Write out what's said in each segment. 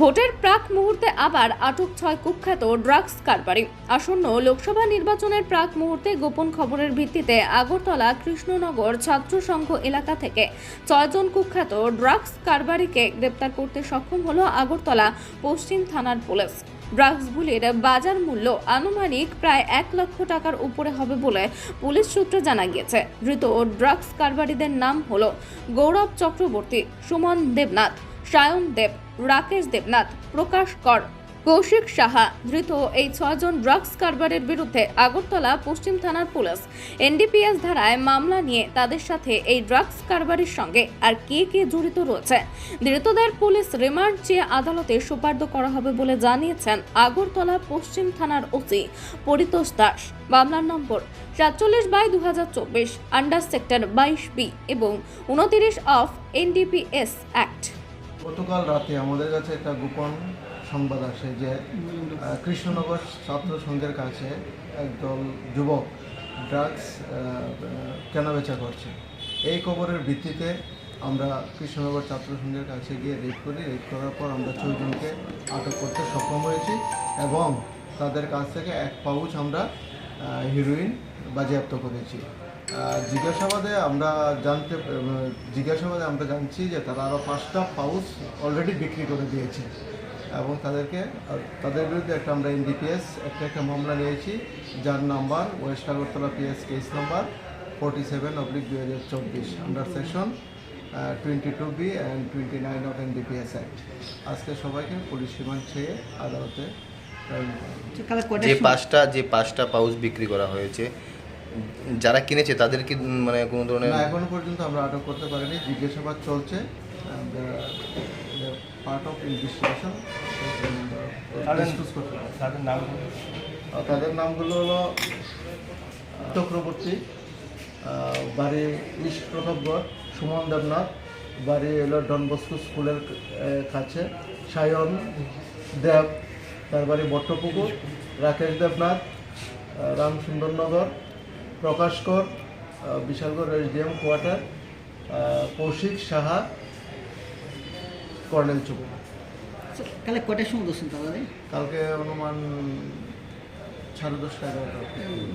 ভোটের প্রাক মুহূর্তে আবার আটক ছয় কুখ্যাত ড্রাগস কারবারি। আসন্ন লোকসভা নির্বাচনের প্রাক মুহূর্তে গোপন খবরের ভিত্তিতে আগরতলা কৃষ্ণনগর ছাত্র সংঘ এলাকা থেকে ছয়জন কুখ্যাত ড্রাগস কারবারিকে গ্রেপ্তার করতে সক্ষম হলো আগরতলা পশ্চিম থানার পুলিশ। ড্রাগসগুলির বাজার মূল্য আনুমানিক প্রায় এক লক্ষ টাকার উপরে হবে বলে পুলিশ সূত্রে জানা গিয়েছে। ধৃত ড্রাগস কারবারিদের নাম হলো গৌরব চক্রবর্তী, সুমন দেবনাথ, সায়ন দেব রাকেশ দেবনাথ, প্রকাশ কর। কৌশিক সাহা, ধৃত এই ছয়জন ড্রাগস কারবারের বিরুদ্ধে আগরতলা পশ্চিম থানার পুলিশ। এনডিপিএস ধারায় মামলা নিয়ে তাদের সাথে এই ড্রাগস কারবারির সঙ্গে আর কে কে জড়িত রয়েছে? ধৃতদের পুলিশ রিমান্ড চেয়ে আদালতে সুপার্দ করা হবে বলে জানিয়েছেন আগরতলা পশ্চিম থানার ওসি পরিতোষ দাস। মামলার নম্বর সাতচল্লিশ বাই দু হাজার চব্বিশ, আন্ডার সেক্টর বাইশ বি এবং উনতিরিশ অফ এনডিপিএস অ্যাক্ট। গতকাল রাতে আমাদের কাছে একটা গোপন সংবাদ আসে যে কৃষ্ণনগর ছাত্র সংঘের কাছে একদল যুবক ড্রাগস কেনাবেচা করছে। এই খবরের ভিত্তিতে আমরা কৃষ্ণনগর ছাত্র সংঘের কাছে গিয়ে রেড করি। রেড করার পর আমরা ছয়জনকে আটক করতে সক্ষম হয়েছি এবং তাদের কাছ থেকে এক পাউচ আমরা হিরোইন বাজেয়াপ্ত করেছি। জিজ্ঞাসাবাদে আমরা জানতে জিজ্ঞাসাবাদে আমরা জানছি যে তারা আরও পাঁচটা পাউচ অলরেডি বিক্রি করে দিয়েছে। এবং তাদেরকে তাদের বিরুদ্ধে একটা আমরা এনডিপিএস একটা একটা মামলা নিয়েছি যার number west Agartala PS case number forty seven oblique দুই হাজার চব্বিশ under section twenty two B and twenty nine of NDPS act আজকে সবাইকে পুলিশ রিমান্ড চেয়ে আদালতে যে পাঁচটা যে পাঁচটা পাউচ বিক্রি করা হয়েছে যারা কিনেছে তাদের কি মানে কোনো ধরনের না এখনও পর্যন্ত আমরা আটক করতে পারিনি জিজ্ঞাসাবাদ চলছে পার্ট অফ ইনভেস্টিগেশন করতে পারি। তাদের নাম তাদের নামগুলো হলো চক্রবর্তী বাড়ি ইস্ট প্রতাপগড় সুমন দেবনাথ বাড়ি হলো ডনবস্কো স্কুলের কাছে সায়ন দেব তার বাড়ি বট্টপুকুর Rakesh Debnath Ramsundarnagar Prakash Kar Bishalgarh SDM quarter Kaushik Saha colonel চুপ। কালকে কটার সময় দর্শন তাহলে? কালকে অনুমান সাড়ে দশটা এগারোটা।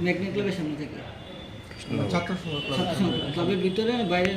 ম্যাগনেট ক্লাবের সামনে থেকে? ছাত্র ক্লাবের ভিতরে বাইরে?